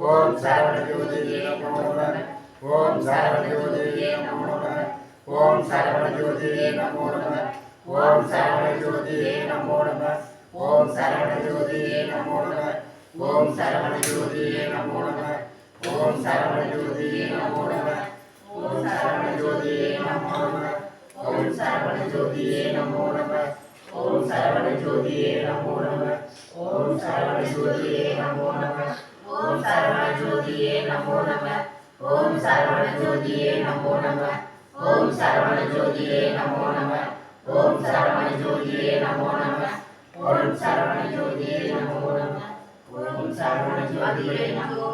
ஓம் சரவணஜோதியே நமோ நம ஓம் சரவணஜோதியே நமோ நம ஓம் சரவணஜோதியே நமோ நம ஓம் சரவணஜோதியே நமோ நம ஓம் சரவணஜோதியே நமோ நம ஓம் சரவணஜோதியே நமோ நம ஓம் சரவணஜோதியே நமோ நம ஓம் சரவணஜோதியே நமோ நம ஓம் சரவணஜோதியே நமோ நம ஓம் சரவணஜோதியே நமோ நம ஓம் சரவணஜோதியே நமோ நம ஓம் சரவணஜோதியே நமோ நம ஓம் சரவணஜோதியே நமோ நம ஓம் சரவணஜோதியே நமோ நம ஓம் சரவணஜோதியே நமோ நம ஓம் சரவணஜோதியே நமோ நம ஓம் சரவணஜோதியே நமோ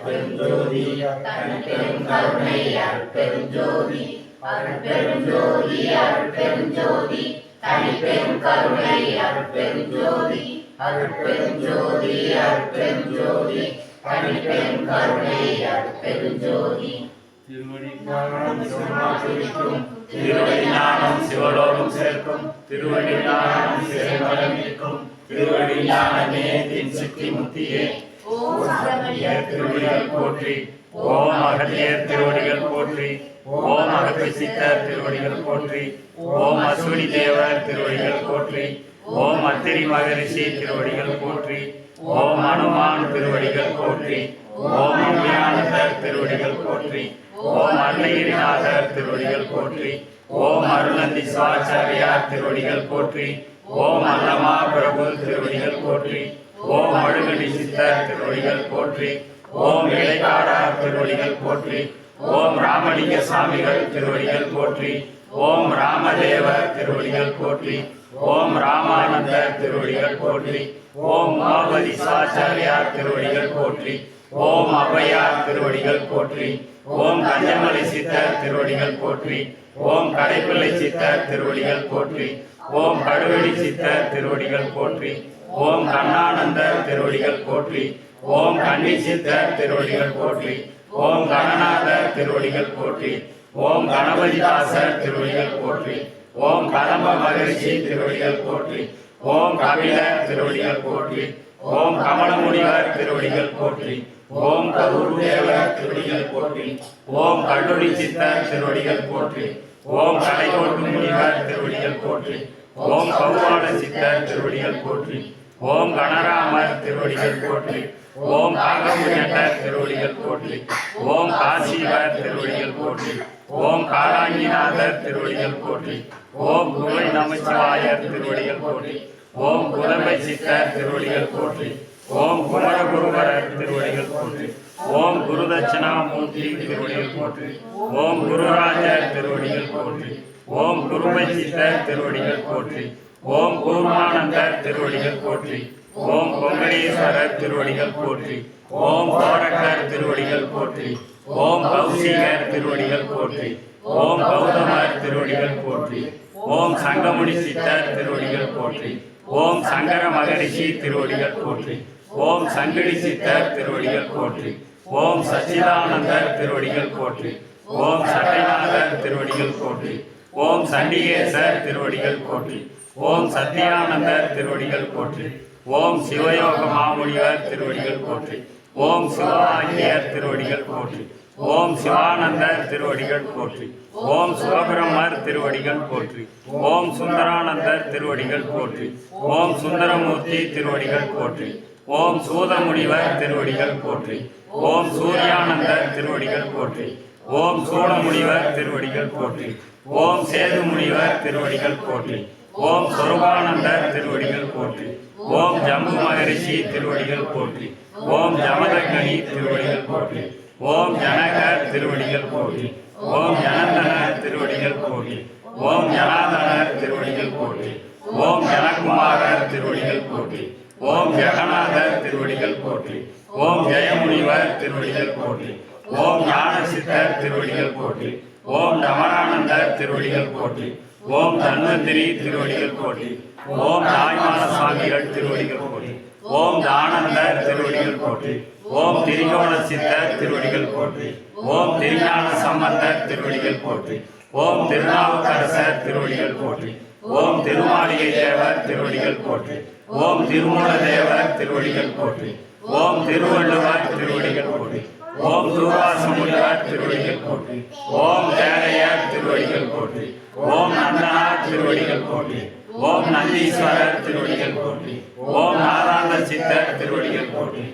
பெருஞ்சோதி தனிப்பெரும் கருணை அருட்பெருஞ்சோதி அருட்பெருஞ்சோதி அருட்பெருஞ்சோதி தனிப்பெரும் கருணை அருட்பெருஞ்சோதி அருட்பெருஞ்சோதி அருட்பெருஞ்சோதி தனிப்பெரும் கருணை அருட்பெருஞ்சோதி திருவடி சிவமாசிரிக்கும் திருவடி ஞானம் சிவலோகம் சேர்க்கும் திருவடி ஞானம் சிவமலமிக்கும் திருவடி ஞானமே தின் சித்தி முத்தியே. திருவடிகள் போற்றி ஓம் அகத்தியர் திருவடிகள் போற்றி ஓம் அகத்தி சித்தர் திருவடிகள் போற்றி ஓம் அஸ்வினி தேவர் திருவடிகள் போற்றி ஓம் அத்திரி மகரிஷி திருவடிகள் போற்றி ஓம் அனுமான் திருவடிகள் போற்றி ஓம் அம்மையானந்தர் திருவடிகள் போற்றி ஓம் அருணகிரிநாதர் திருவடிகள் போற்றி ஓம் அருணந்தி சிவாச்சாரியார் திருவடிகள் போற்றி ஓம் அல்லமா பிரபு திருவடிகள் போற்றி ஓம் அழுகடி சித்தர் திருவடிகள் போற்றி ஓம் இளைக்காடார் திருவடிகள் போற்றி ஓம் ராமலிங்க சாமிகள் திருவடிகள் போற்றி ஓம் ராமதேவர் திருவடிகள் போற்றி ஓம் ராமானந்தர் திருவடிகள் போற்றி ஓம் மாபதி சாச்சாரியார் திருவடிகள் போற்றி ஓம் அவ்வையார் திருவடிகள் போற்றி ஓம் கஞ்சமலை சித்தர் திருவடிகள் போற்றி ஓம் கடைப்பிள்ளை சித்தர் திருவடிகள் போற்றி ஓம் கடுவெளி சித்தர் திருவடிகள் போற்றி ஓம் கண்ணானந்தர் திருவடிகள் போற்றி ஓம் கன்னி சித்தர் திருவடிகள் போற்றி ஓம் கணநாதர் திருவடிகள் போற்றி ஓம் கணபதிதாசர் திருவடிகள் போற்றி ஓம் கடம்ப மகரிஷி திருவடிகள் போற்றி ஓம் கபில திருவடிகள் போற்றி ஓம் கமலமுனிவர் திருவடிகள் போற்றி ஓம் கருணேவர் திருவடிகள் போற்றி ஓம் கல்லூரி சித்தர் திருவடிகள் போற்றி ஓம் கலைகோட்டு முனிவர் திருவடிகள் போற்றி ஓம் கௌவால சித்தர் திருவடிகள் போற்றி ஓம் கணராமர் திருவடிகள் போற்றி ஓம் காகமுனியட்டர் திருவடிகள் போற்றி ஓம் காசிவர் திருவடிகள் போற்றி ஓம் காராங்கிநாதர் திருவடிகள் போற்றி ஓம் குருவை நமச்சிவாயர் திருவடிகள் போற்றி ஓம் குலம்பை சித்தர் திருவடிகள் போற்றி ஓம் குமரகுருவரர் திருவடிகள் போற்றி ஓம் குரு தட்சிணாமூர்த்தி திருவடிகள் போற்றி ஓம் குருராஜர் திருவடிகள் போற்றி ஓம் குருவை சித்தர் திருவடிகள் போற்றி ஓம் கூர்மானந்தர் திருவடிகள் போற்றி ஓம் பொங்கலீஸ்வரர் திருவடிகள் போற்றி ஓம் கோரக்கர் திருவடிகள் போற்றி ஓம் கௌசிகர் திருவடிகள் போற்றி ஓம் கௌதமர் திருவடிகள் போற்றி ஓம் சங்கமுனி சித்தர் திருவடிகள் போற்றி ஓம் சங்கர மகரிஷி திருவடிகள் போற்றி ஓம் சங்கடி சித்தர் திருவடிகள் போற்றி ஓம் சச்சிதானந்தர் திருவடிகள் போற்றி ஓம் சட்டைநாதர் திருவடிகள் போற்றி ஓம் சண்டிகேசர் திருவடிகள் போற்றி ஓம் சத்யானந்தர் திருவடிகள் போற்றி ஓம் சிவயோக மாமுனிவர் திருவடிகள் போற்றி ஓம் சிவாயர் திருவடிகள் போற்றி ஓம் சிவானந்தர் திருவடிகள் போற்றி ஓம் சிவபிரம்மர் திருவடிகள் போற்றி ஓம் சுந்தரானந்தர் திருவடிகள் போற்றி ஓம் சுந்தரமூர்த்தி திருவடிகள் போற்றி ஓம் சூதமுனிவர் திருவடிகள் போற்றி ஓம் சூர்யானந்தர் திருவடிகள் போற்றி ஓம் சூழமுனிவர் திருவடிகள் போற்றி ஓம் சேது முனிவர் திருவடிகள் போற்றி ஓம் சொருபானந்தர் திருவடிகள் போற்றி ஓம் ஜம்பு மகரிஷி திருவடிகள் போற்றி ஓம் ஜமதகனி திருவடிகள் போற்றி ஓம் ஜனகர் திருவடிகள் போற்றி ஓம் ஜனந்தன திருவடிகள் போற்றி ஓம் ஜனாதனர் திருவடிகள் போற்றி ஓம் ஜனகுமாரர் திருவடிகள் போற்றி ஓம் ஜெகநாதர் திருவடிகள் போற்றி ஓம் ஜெயமுனிவர் திருவடிகள் போற்றி ஓம் ஞானசித்தர் திருவடிகள் போற்றி ஓம் டமரானந்தர் திருவடிகள் போற்றி ஓம் தன்வந்திரி திருவடிகள் போற்றி ஓம் தாய்மான சுவாமிகள் திருவடிகள் போற்றி ஓம் தானந்த திருவடிகள் போற்றி ஓம் திரிகோண சித்தர் திருவடிகள் போற்றி ஓம் திருஞான சம்பந்தர் திருவடிகள் போற்றி ஓம் திருநாவுக்கரசர் திருவடிகள் போற்றி ஓம் திருமாளிகை தேவர் திருவடிகள் போற்றி ஓம் திருமூல தேவர் திருவடிகள் போற்றி ஓம் திருவள்ளுவர் திருவடிகள் போற்றி ஓம் தூர்வாச திருவடிகள் போற்றி ஓம் தேரையார் திருவடிகள் போற்றி ஓம் நந்தனார் திருவடிகள் போற்றி ஓம் நந்தீஸ்வரர் திருவடிகள் போற்றி ஓம் நாராயண சித்தர் திருவடிகள் போற்றி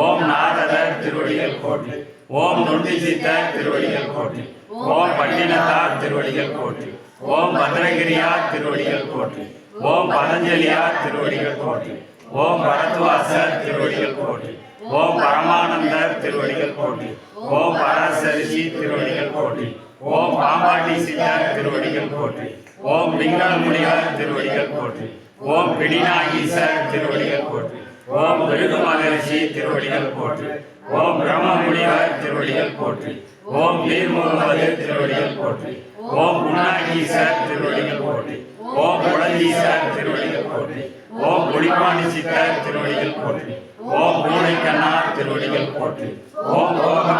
ஓம் நாரதர் திருவடிகள் போற்றி ஓம் நொண்டி சித்தர் திருவடிகள் போற்றி ஓம் பட்டினத்தார் திருவடிகள் போற்றி ஓம் பத்ரகிரியார் திருவடிகள் போற்றி ஓம் பதஞ்சலியார் திருவடிகள் போற்றி ஓம் பரத்வாசர் திருவடிகள் போற்றி ஓம் பரமானந்தர் திருவடிகள் போற்றி ஓம் பராசரிசி திருவடிகள் போற்றி ஓம் பாம்பாட்டி சித்தர் திருவடிகள் போற்றி ஓம் விங்கல முனிவர் திருவடிகள் போற்றி. ஓம் பிடிநாகீசர் திருவடிகள் போற்றி. ஓம் விருது மகரிஷி திருவடிகள் போற்றி. ஓம் பிரம்மா முனிவர் திருவடிகள் போற்றி. ஓம் வீர் முகமது திருவடிகள் போற்றி. ஓம் குணாகீசர் திருவடிகள் போற்றி. ஓம் குழந்தீசர் திருவடிகள் போற்றி. ஓம் குடிப்பாணி சித்தர் திருவடிகள் போற்றி. ஓம் பூனைக்கண்ணார் திருவடிகள் போற்றி. ஓம் போக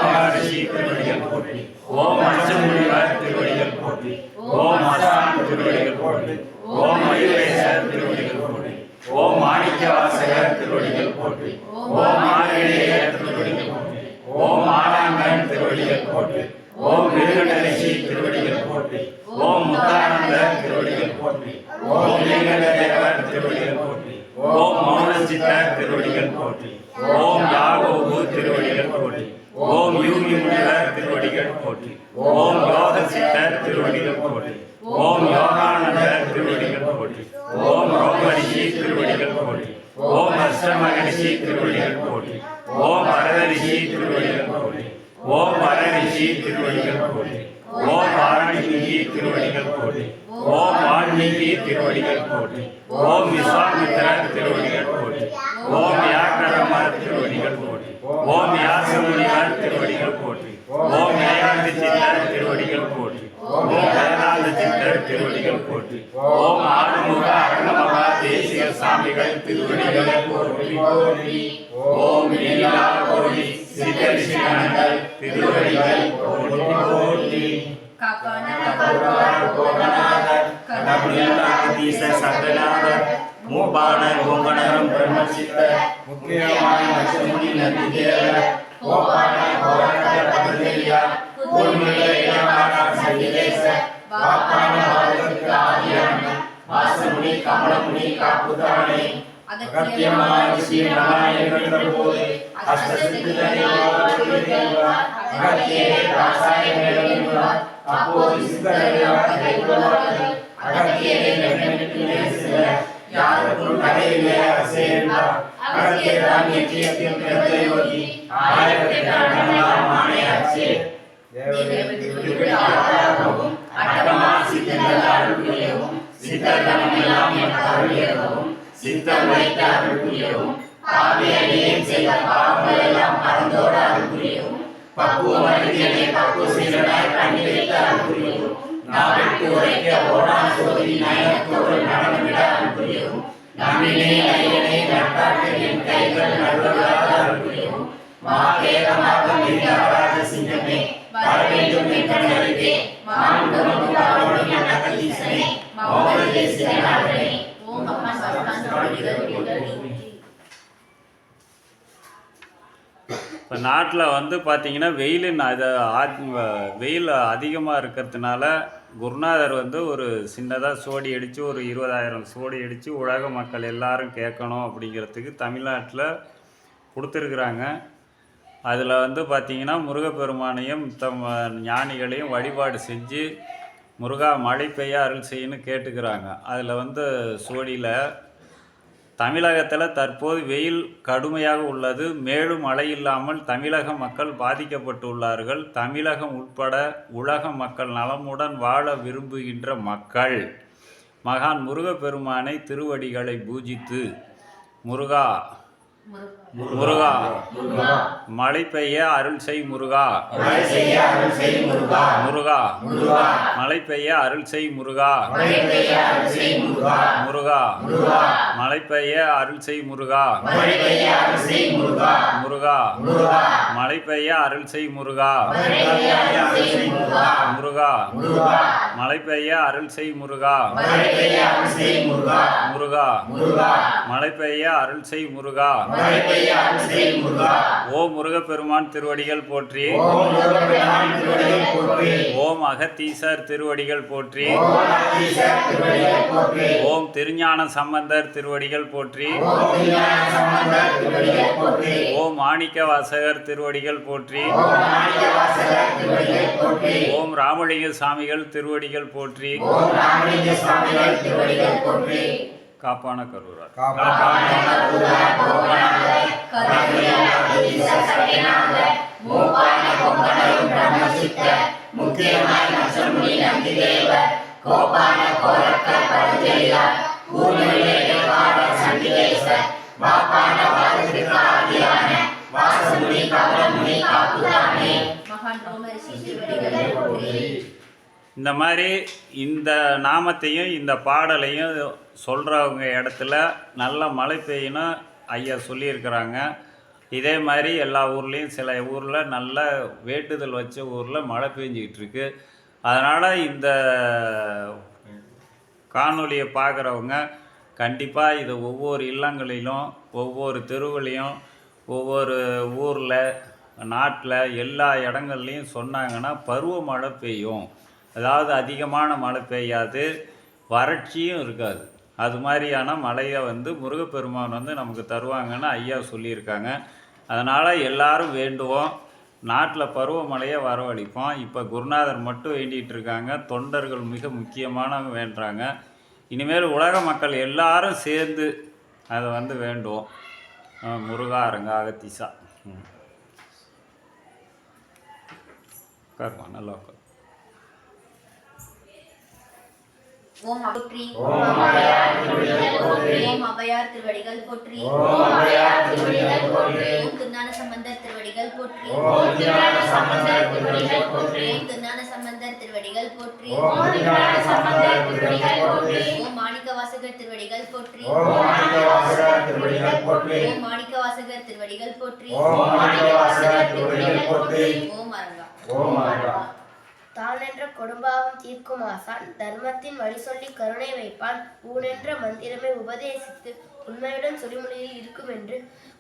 திருவடிகள் போற்றி. ஓம் அச்சமுனிவர் திருவடிகள் போற்றி. ஓம் அசான் திருவடிகள் போற்றி. ஓம் மயூரேசர் திருவடிகள் போற்றி. ஓம் மாணிக்க வாசகர் திருவடிகள் போற்றி. ஓம் ஆரணியர் திருவடிகள் போற்றி. ஓம் ஆலாங்கன் திருவடிகள் போற்றி. ஓம் மிருகண்டரிசி திருவடிகள் போற்றி ஓம் முத்தானந்தர் திருவடிகள் போற்றி ஓம் லிங்கதேவர் திருவடிகள் போற்றி ஓம் மௌனசித்தர் திருவடிகள் போற்றி ஓம் யாகோபு திருவடிகள் போற்றி ஓம் யூகி முனிவர் திருவடிகள் போற்றி ஓம் யோக சித்தர் திருவடிகள் போற்றி ஓம் யோகானந்தர் திருவடிகள் போற்றி ஓம் ரோமரிஷி திருவடிகள் போற்றி ஓம் அஷ்டமகரிஷி திருவடிகள் போற்றி ஓம் வரதரிஷி திருவடிகள் போற்றி ஓம் வரரிஷி திருவடிகள் போற்றி ஓம் வாராணிகி திருவடிகள் போற்றி ஓம் வால்மீகி திருவடிகள் போற்றி ஓம் விஸ்வாமித்திரர் திருவடிகள் போற்றி ஓம் வியாக்கரமர் திருவடிகள் போற்றி ஓம் வியாசமுனிவர் திருவடிகள் போற்றி ஓம் ஏகாந்த சித்தர் திருவடிகள் போற்றி ஓம் வேதாந்த சித்தர் திருவடிகள் போற்றி ஓம் ஆறுமுக அருணமகா சாமிகள் திருவடிகளை போற்றி போற்றி ஓம் லீலா கோடி திருவடிகள் போற்றி போற்றி கனபுரியாதீச சங்கநாதர் மூபானர் ஓங்கணரம் பிரம்மசித்தர் முக்கியமான லட்சுமி நந்தி தேவர் கோபால போராட்ட பதவியா கூர்மில்ல இளமான சங்கிலேச வாப்பான பாதத்துக்கு ஆதியான வாசமுனி கமலமுனி காப்புதானே அகத்தியமான ஸ்ரீ நாராயணன்ற போது அஷ்டசித்திகளை அகத்தியே ராசாய மேலவிவார் அப்போது சித்தரையார் கைகொள்வார்கள் அகத்தியரை நெருங்கி நேசில யாருக்கும் கதையிலே அரசே என்றார் அகத்தியர்தான் நிச்சயத்தில் பிறந்த யோகி ஆயிரக்கணக்கான ஆணையாச்சே தேவதையாகவும் அட்டமா சித்தர்கள் அருள்புரியவும் சித்தர்கணம் எல்லாம் அருளியவும் சித்தம் வைத்த அருள்புரியவும் பாவி அடியேன் செய்த பாவங்கள் எல்லாம் பரந்தோட அருள்புரியவும் பக்குவம் அழுதியனை பக்குவ சீரனாய் கண்ணி வைத்த அருள்புரியவும் நாவிற்கு உரைக்க ஓடான் சோதி நயனத்தோடு நடனமிட அருள்புரியவும் நம்மிலே ஐயனே நட்டாட்டு என் கைகள் நடுவதாக அருள்புரியவும் மாகேகமாக மிக அபராத சிங்கமே வர வேண்டும் என்ற மாண்பு மாண்பும் பாவனும் நகதீசனே மௌன தேசிகனாகவே இப்போ நாட்டில் வந்து பார்த்தீங்கன்னா வெயிலின் அதை வெயில் அதிகமாக இருக்கிறதுனால குருநாதர் வந்து ஒரு சின்னதாக சோடி அடித்து ஒரு இருபதாயிரம் சோடி அடித்து உலக மக்கள் எல்லாரும் கேட்கணும் அப்படிங்கிறதுக்கு தமிழ்நாட்டில் கொடுத்துருக்குறாங்க. அதில் வந்து பார்த்தீங்கன்னா முருகப்பெருமானையும் தம் ஞானிகளையும் வழிபாடு செஞ்சு முருகா மழை பெய்ய அருள் செய்யன்னு கேட்டுக்கிறாங்க. அதில் வந்து சோடியில் தமிழகத்தில் தற்போது வெயில் கடுமையாக உள்ளது. மேலும் மழை இல்லாமல் தமிழக மக்கள் பாதிக்கப்பட்டுள்ளார்கள். தமிழகம் உட்பட உலக மக்கள் நலமுடன் வாழ விரும்புகின்ற மக்கள். மகான் முருகப்பெருமானை திருவடிகளை பூஜித்து முருகா முருகா மழை பெய்ய அருள் செய் முருகா முருகா மழை பெய்ய அருள் செய் முருகா முருகா மழை பெய்ய அருள் செய் முருகா முருகா மழை பெய்ய அருள் செய் முருகா முருகா மழை பெய்ய அருள் செய் முருகா முருகா மழை பெய்ய அருள் செய் முருகா ஓ முருகப்பெருமான் திருவடிகள் போற்றி ஓம் முருகப்பெருமான் திருவடிகள் போற்றி ஓம் அகத்தீசர் திருவடிகள் போற்றி ஓம் திருவடிகள் திருஞான சம்பந்தர் திருவடிகள் போற்றி ஓம் திருவடிகள் மாணிக்க வாசகர் திருவடிகள் போற்றி ஓம் மாணிக்கவாசகர் திருவடிகள் போற்றி ஓம் ராமலிங்க சாமிகள் திருவடிகள் போற்றி காப்பான கருவூரார். மகான் ரோமரிஷி திருவடிகளை போற்றி இந்த மாதிரி இந்த நாமத்தையும் இந்த பாடலையும் சொல்கிறவங்க இடத்துல நல்ல மழை பெய்யணும் ஐயா சொல்லியிருக்கிறாங்க. இதே மாதிரி எல்லா ஊர்லேயும் சில ஊரில் நல்ல வேட்டுதல் வச்ச ஊரில் மழை பெஞ்சிக்கிட்டு இருக்கு அதனால் இந்த காணொலியை பார்க்குறவங்க கண்டிப்பாக இதை ஒவ்வொரு இல்லங்களிலும் ஒவ்வொரு தெருவுலையும் ஒவ்வொரு ஊரில் நாட்டில் எல்லா இடங்கள்லையும் சொன்னாங்கன்னா பருவமழை பெய்யும். அதாவது அதிகமான மழை பெய்யாது வறட்சியும் இருக்காது. அது மாதிரியான மழையை வந்து முருகப்பெருமான் வந்து நமக்கு தருவாங்கன்னு ஐயா சொல்லியிருக்காங்க. அதனால் எல்லாரும் வேண்டுவோம். நாட்டில் பருவமழையை வரவழைப்போம். இப்போ குருநாதர் மட்டும் வேண்டிகிட்டு இருக்காங்க. தொண்டர்கள் மிக முக்கியமானவங்க வேண்டுறாங்க. இனிமேல் உலக மக்கள் எல்லாரும் சேர்ந்து அதை வந்து வேண்டுவோம். முருகா அரங்கா அகத்தீசா ம். உட்காருமா நல்லா ஓம் போற்றி ஓம் அபயார் திருவடிகள் போற்றி. ஓம் திருஞான சம்பந்தர் திருவடிகள் போற்றி ஓம் திருஞான சம்பந்தர் திருவடிகள் போற்றி. ஓம் மாணிக்க வாசகர் திருவடிகள் போற்றி ஓம் மாணிக்க வாசகர் திருவடிகள் போற்றி ஓம் அரங்கா ஓம் அருகா தானென்ற கொடும்பாவம் தீர்க்கும் ஆசான் தர்மத்தின் வழி சொல்லி கருணை வைப்பான். ஊனென்ற மந்திரமே உபதேசித்து உண்மையுடன் சொலிமொழியில் இருக்கும் என்று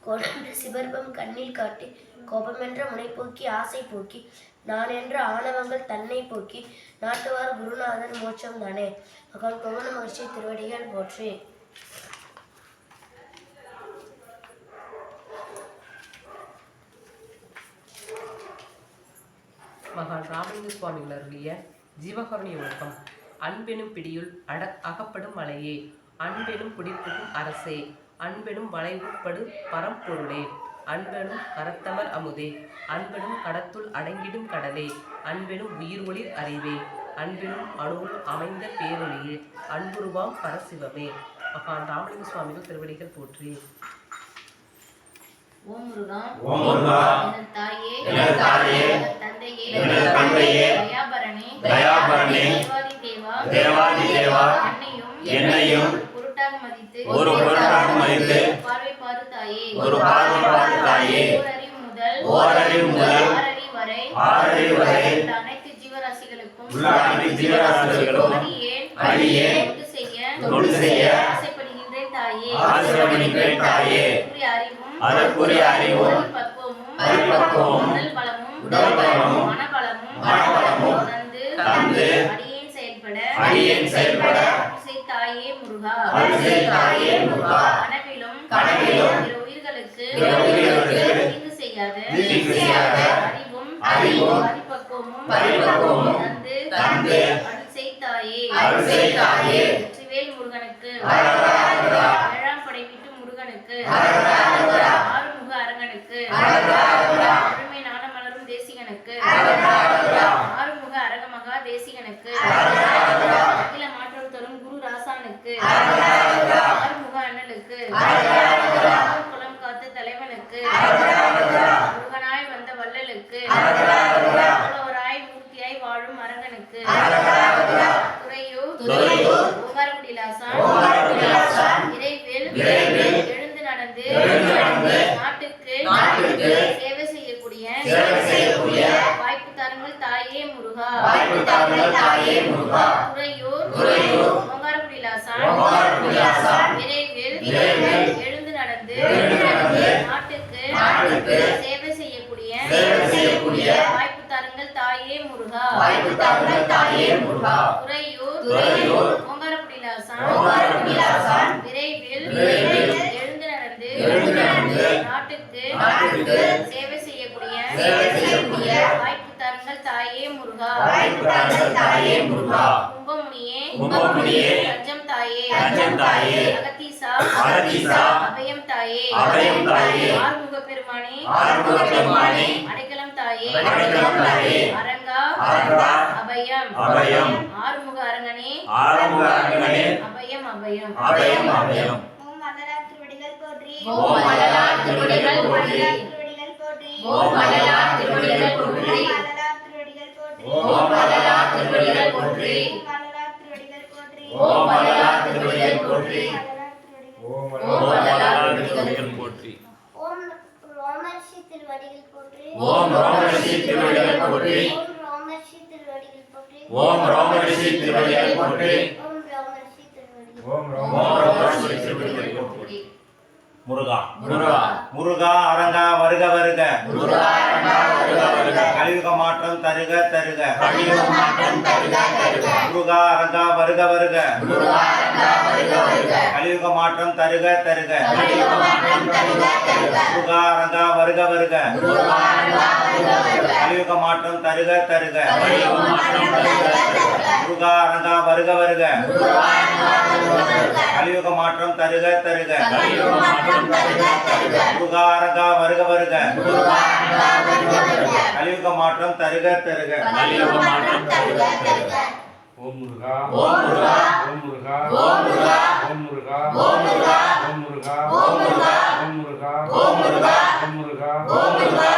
கோடென்ற சிபர்பம் கண்ணில் காட்டி கோபமென்ற முனை போக்கி ஆசை போக்கி நான் என்ற ஆணவங்கள் தன்னை போக்கி நாட்டுவார் குருநாதன் மோட்சம் தானே. மகன் கோவன மகிழ்ச்சி திருவடிகள் போற்றி. மகான் ராமலிங்க சுவாமிகள் அருளிய ஜீவகருணி ஒழுக்கம் அன்பெனும் பிடியுள் அட அகப்படும் மலையே. அன்பெனும் குடிப்புகும் அரசே. அன்பெனும் வளைவுப்படு பரம்பொருளே. அன்பெனும் கரத்தமர் அமுதே. அன்பெனும் கடத்துள் அடங்கிடும் கடலே. அன்பெனும் உயிர் ஒளிர் அறிவே. அன்பெனும் அணுவுள் அமைந்த பேரொழியே அன்புருவாம் பரசிவமே. மகான் ராமலிங்க சுவாமிகள் திருவடிகள் போற்றி. ஓம் முருகா. ஓம் முருகா. எனது தாயே. எனது தாயே, எனது தந்தையே தயாபரணே தேவாதி தேவா என்னையும் ஒரு பொருட்டாக மதித்து ஒரு பார்வை பாரு தாயே ஓரறிவு முதல் ஆறறிவு வரை உள்ள அனைத்து ஜீவராசிகளுக்கும் அடியேன் தொண்டு செய்ய ஆசைப்படுகின்றேன் தாயே. அதற்குரிய அறிவும் பக்குவமும் பரிபக்குவமும் உடல் பலமும் உடல் பலமும் மனபலமும் தந்து அடியேன் செயல்பட அடியேன் செயல்பட தாயே முருகா அருள்செய் தாயே முருகா. கனவிலும் கனவிலும் பிற உயிர்களுக்கு பிற உயிர்களுக்கு தீங்கு செய்யாத தீங்கு செய்யாத அறிவும் அறிவும் பரிபக்குவமும் பரிபக்குவமும் தந்து தந்து அருள்செய் தாயே அருள்செய் தாயே. வெற்றிவேல் முருகனுக்கு முருகா அரங்கா வருக வருக. முருகா அரங்கா வருக வருக. கலியுக மாற்றம் தருக தருக. முருகா அரங்கா வருக வருக. கலியுக மாற்றம் தருக தருக. முருகா அரங்கா வருக வருக. கலியுக மாற்றம் தருக தருக. முருகா அரங்கா வருக வருக. கலியுக மாற்றம் தருக தருக. முருகா அரங்கா வருக வருக. கலியுக மாற்றம் தருக தருக. கலியுக மாற்றம் தருக தருக. ஓம் முருகா ஓம் முருகா ஓம் முருகா ஓம் முருகா ஓம் முருகா ஓம் முருகா ஓம் முருகா ஓம் முருகா ஓம் முருகா ஓம் முருகா ஓம் முருகா ஓம் முருகா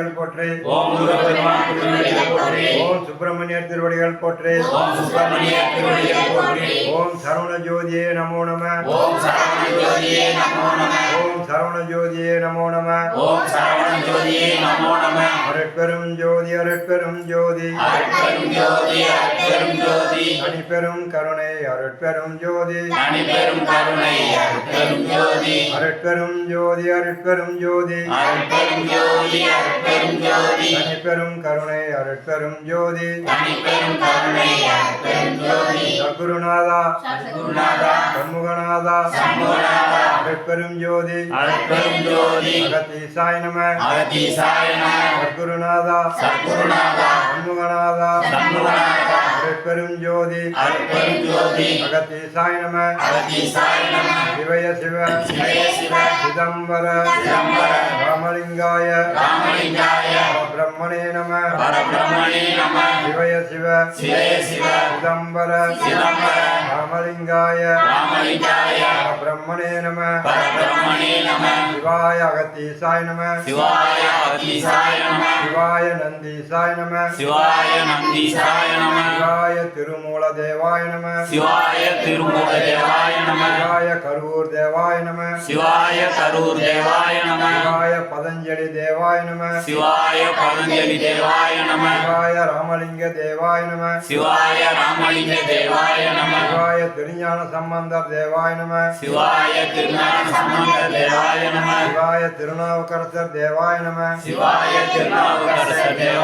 திருவடிகள் போற்றி. ஓம் முருகப்பெருமான் திருவடிகள் போற்றி. ஓம் சுப்பிரமணியர் திருவடிகள் போற்றி. ஓம் சுப்பிரமணிய திருவடிகள் போற்றி. ஓம் சரவண ஜோதியே நமோ நம. ஓம் சரவண ஜோதியே நமோ நம. ஓம் சரவண ஜோதியே நமோ நம. ஓம் சரவண ஜோதியே நமோ நம. அருட்பெரும் ஜோதி அருட்பெரும் ஜோதி. அருட்பெரும் ஜோதி அருட்பெரும் ஜோதி. தனிப்பெரும் கருணை அருட்பெரும் ஜோதி. தனிப்பெரும் கருணை அருட்பெரும் ஜோதி. அருட்பெரும் ஜோதி அருட்பெரும் ஜோதி. அருட்பெரும் ஜோதி அருட்பெரும் ஜோதி. தனிப்பெரும் கருணை அருட்பெரும் ஜோதி. தனிப்பெரும் கருணை அருட்பெரும் ஜோதி. சத்குருநாதா. சத்குருநாதா. சண்முகநாதா. சண்முகநாதா. அருட்பெரும் ஜோதி. அருட்பெரும் ஜோதி அகத்தீசாய நம அகதீசாய நம சத்குருநாதா. சத்குருநாதா. சண்முகநாதா. சண்முகநாதா. அருட்பெரும் ஜோதி அருட்பெரும் ஜோதி அகத்தீசாய நம. அகதீசாய நம. சிவய சிவ. சிவய சிவ. சிதம்பர. சிதம்பர. ராமலிங்காய. ராமலிங்காய. பிரம்மணே நம பரபிரம்மணே நம சிவய சிவ சிவய சிவ சிதம்பர சிதம்பர ராமலிங்காய ராமலிங்காய பிரம்மணே நம பரபிரம்மணே நம சிவாய அகத்தீசாய நம சிவாய அகதீசாய நம சிவாய நந்தீசாய நம சிவாய நந்தீசாய நம சிவாய திருமூல தேவாய நம சிவாய திருமூல தேவாய நம சிவாய கரூர் தேவாய நம சிவாய கரூர் தேவாய நம சிவாய பதஞ்சலி தேவாய நம சிவாய பதஞ்சலி தேவாய நம. சிவாய ராமலிங்க தேவாய நம. சிவாய ராமலிங்க தேவாய நம. சிவாய திருஞான சம்பந்தர் தேவாய நம. சிவாய திருஞான சம்பந்த தேவாய நம. சிவாய திருநாவுக்கரசர் தேவாய நம. சிவாய திருநாவுக்கரசர் தேவாய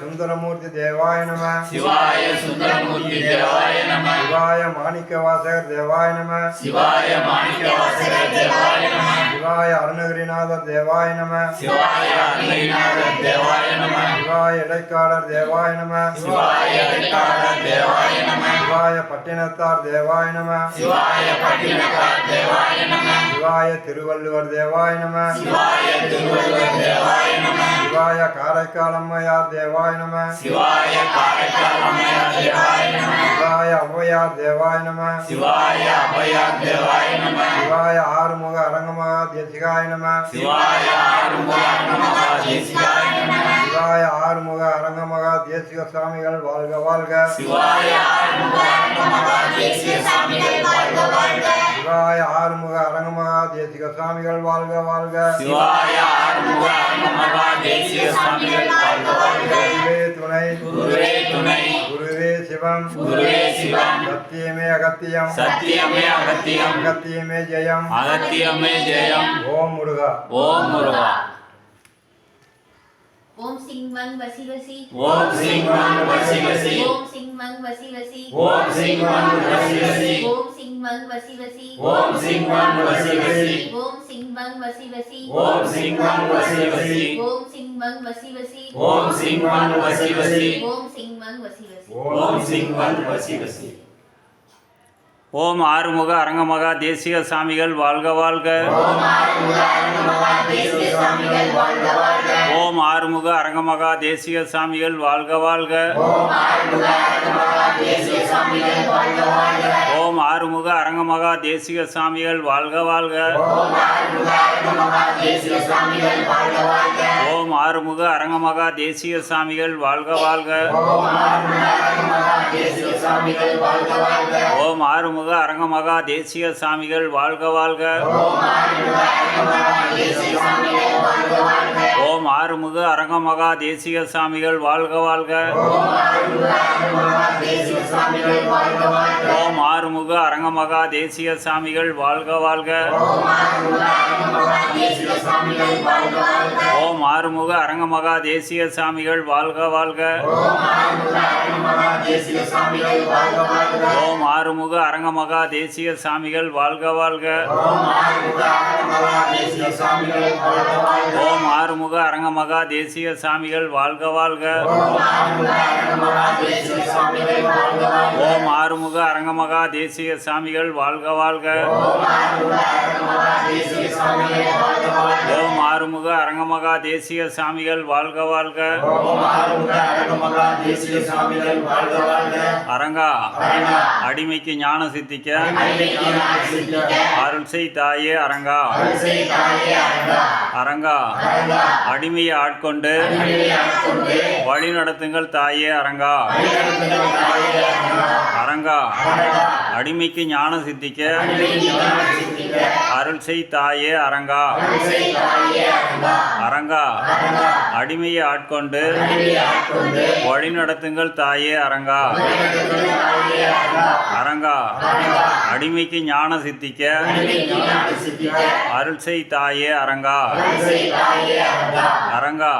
சுந்தரமூர்த்தி தேவாய நம சிவாய சுந்தரமூர்த்தி தேவாய நம சிவாய மாணிக்கவாசகர் தேவாய நம சிவாய மாணிக்கவாசகர் தேவாய நம சிவாய அருணகிரிநாதர் தேவாய நம சிவாய அருணகிரிநாதர் தேவாய நம சிவாய இடைக்காடர் தேவாய நம சிவாய அடைக்காடர் தேவாய நம சிவாய பட்டினத்தார் தேவாய நம சிவாய பட்டினத்தார் தேவாய நம சிவாய திருவள்ளுவர் தேவாய நம. சிவாய காரைக்கால் அம்மையார் தேவாய நம. சிவாய ஔவையார் தேவாய நம. சிவாய அபயார் தேவாய நம. சிவாய ஆறுமுக அரங்கமகா தேசிகாய நம. சிவாய ஆறுமுக தேசிகாய நம. சிவாய ஆறுமுக அரங்கமகா தேசிக சுவாமிகள் வாழ்க வாழ்க. சிவாய ஆறுமுக சாமிகள் வாழ்க வாழ்க. சிவாய ஆறுமுக அரங்கமா தேசிக சுவாமிகள் வாழ்க வாழ்க சிவாய ஆறுமுக அரங்கமா தேசிக சுவாமிகள் வாழ்க வாழ்க குருவே துணை குருவே துணை குருவே சிவம் குருவே சிவம் சத்தியமே அகத்தியம் சத்தியமே அகத்தியம் அகத்தியமே ஜெயம் அகத்தியமே ஜெயம் ஓம் முருகா ஓம் முருகா ओम सिंह मंग वसी वसी ओम सिंह मंग वसी वसी ओम सिंह मंग वसी वसी ओम सिंह मंग वसी वसी ओम सिंह वंग वसी वसी ओम सिंह वंग वसी वसी ओम सिंह वंग वसी वसी ओम सिंह वंग वसी वसी ओम सिंह वंग वसी वसी ओम सिंह वंग वसी वसी ओम सिंह वंग वसी वसी ओम सिंह वंग वसी वसी ஓம் ஆறுமுக அரங்கமகா தேசிக சாமிகள் வாழ்க வாழ்க. ஓம் ஆறுமுக அரங்கமகா தேசிக சாமிகள் வாழ்க வாழ்க. ஓம் ஆறுமுக அரங்கமகா தேசிக சாமிகள் வாழ்க வாழ்க. ஓம் ஆறுமுக அரங்கமகா தேசிக சாமிகள் வாழ்க வாழ்க. ஓம் ஆறுமுக அருள்மிகு அரங்கமகா தேசிய சாமிகள் வாழ்க வாழ்க. ஓம் ஆறுமுக அரங்கமகா தேசிய சாமிகள் வாழ்க வாழ்க. ஓம் ஆறுமுக அரங்கமகா தேசிய சாமிகள் வாழ்க வாழ்க. ஓம் ஆறுமுக அரங்கமகா தேசிய சாமிகள் வாழ்க வாழ்க. ஓம் ஆறுமுக அரங்க தேசிக சாமிகள் வாழ்க வாழ்க ஓம் ஆறுமுக அரங்கமகா சாமிகள் வாழ்க வாழ்க. ஓம் ஆறுமுக அரங்கமகா தேசிய சாமிகள் வாழ்க வாழ்க. ஓம் ஆறுமுக அரங்கமகா தேசிய சாமிகள் வாழ்க வாழ்க. ஓம் ஆறுமுக அரங்கமகா தேசிய சாமிகள் வாழ்க வாழ்க. அரங்கா அடிமைக்கு ஞான சித்திக்க அருள் செய் தாயே அரங்கா. அரங்கா. அடிமையை ஆட்கொண்டு. வழி நடத்துங்கள் தாயே அரங்கா. அரங்கா. அடிமைக்கு ஞானம் சித்திக்க. அருள் செய் தாயே அரங்கா. அரங்கா. அடிமையை ஆட்கொண்டு வழி நடத்துங்கள் தாயே அரங்கா. அரங்கா. அடிமைக்கு ஞானம் சித்திக்க அருள் செய் தாயே அரங்கா. அரங்கா.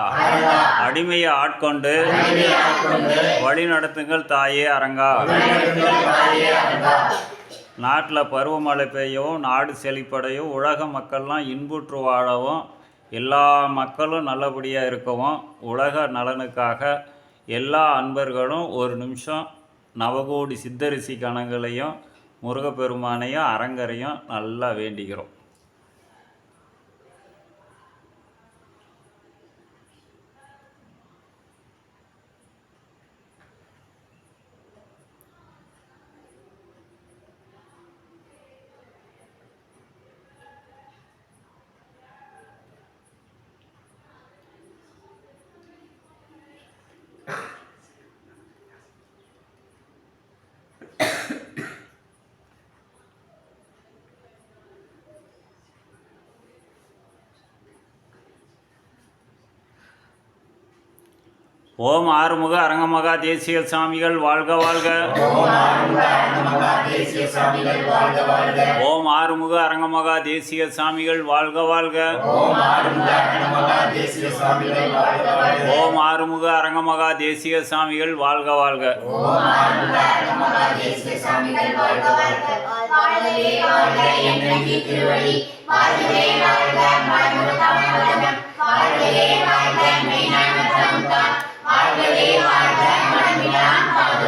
அடிமையை ஆட்கொண்டு வழி நடத்துங்கள் தாயே அரங்கா. நாட்டில் பருவமழை பெய்யவும் நாடு செழிப்படையும் உலக மக்கள்லாம் இன்புற்று வாழவும் எல்லா மக்களும் நல்லபடியாக இருக்கவும் உலக நலனுக்காக எல்லா அன்பர்களும் ஒரு நிமிஷம் நவகோடி சித்தரிசி கணங்களையும் முருகப்பெருமானையும் அரங்கரையும் நல்லா வேண்டிக்கிறோம். ஓம் ஆறுமுக அரங்கமகா தேசிய சாமிகள் வாழ்க வாழ்க. ஓம் ஆறுமுக அரங்கமகா தேசிய சாமிகள் வாழ்க வாழ்க. ஓம் ஆறுமுக அரங்கமகா தேசிய சாமிகள் வாழ்க வாழ்க. வாழ்க வாழ்க வாழ்கவே வாழ்க மனமிடான்